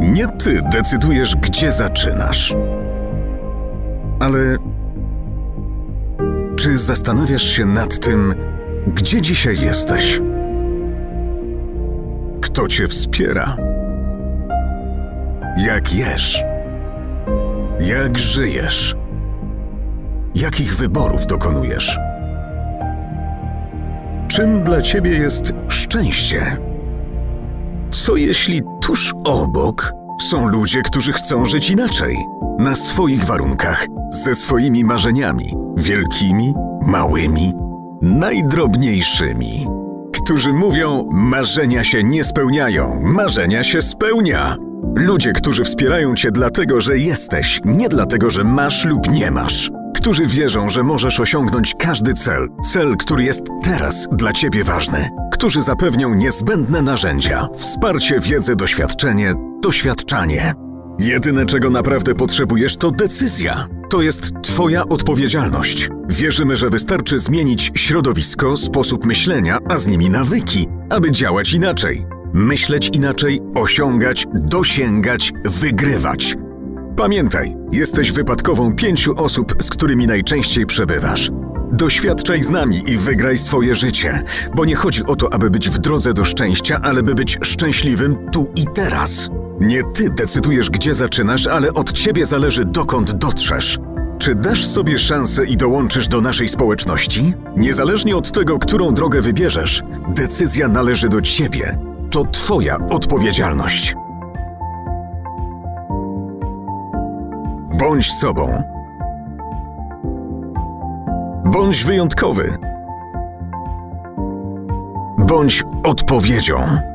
Nie ty decydujesz, gdzie zaczynasz. Ale czy zastanawiasz się nad tym, gdzie dzisiaj jesteś? Kto cię wspiera? Jak jesz? Jak żyjesz? Jakich wyborów dokonujesz? Czym dla ciebie jest szczęście? Co jeśli tuż obok są ludzie, którzy chcą żyć inaczej, na swoich warunkach, ze swoimi marzeniami, wielkimi, małymi, najdrobniejszymi, którzy mówią: marzenia się nie spełniają, marzenia się spełnia. Ludzie, którzy wspierają cię dlatego, że jesteś, nie dlatego, że masz lub nie masz. Którzy wierzą, że możesz osiągnąć każdy cel, cel, który jest teraz dla ciebie ważny. Którzy zapewnią niezbędne narzędzia, wsparcie, wiedzę, doświadczenie, doświadczanie. Jedyne, czego naprawdę potrzebujesz, to decyzja. To jest Twoja odpowiedzialność. Wierzymy, że wystarczy zmienić środowisko, sposób myślenia, a z nimi nawyki, aby działać inaczej. Myśleć inaczej, osiągać, dosięgać, wygrywać. Pamiętaj, jesteś wypadkową pięciu osób, z którymi najczęściej przebywasz. Doświadczaj z nami i wygraj swoje życie, bo nie chodzi o to, aby być w drodze do szczęścia, ale by być szczęśliwym tu i teraz. Nie ty decydujesz, gdzie zaczynasz, ale od ciebie zależy, dokąd dotrzesz. Czy dasz sobie szansę i dołączysz do naszej społeczności? Niezależnie od tego, którą drogę wybierzesz, decyzja należy do ciebie. To twoja odpowiedzialność. Bądź sobą. Bądź wyjątkowy. Bądź odpowiedzią.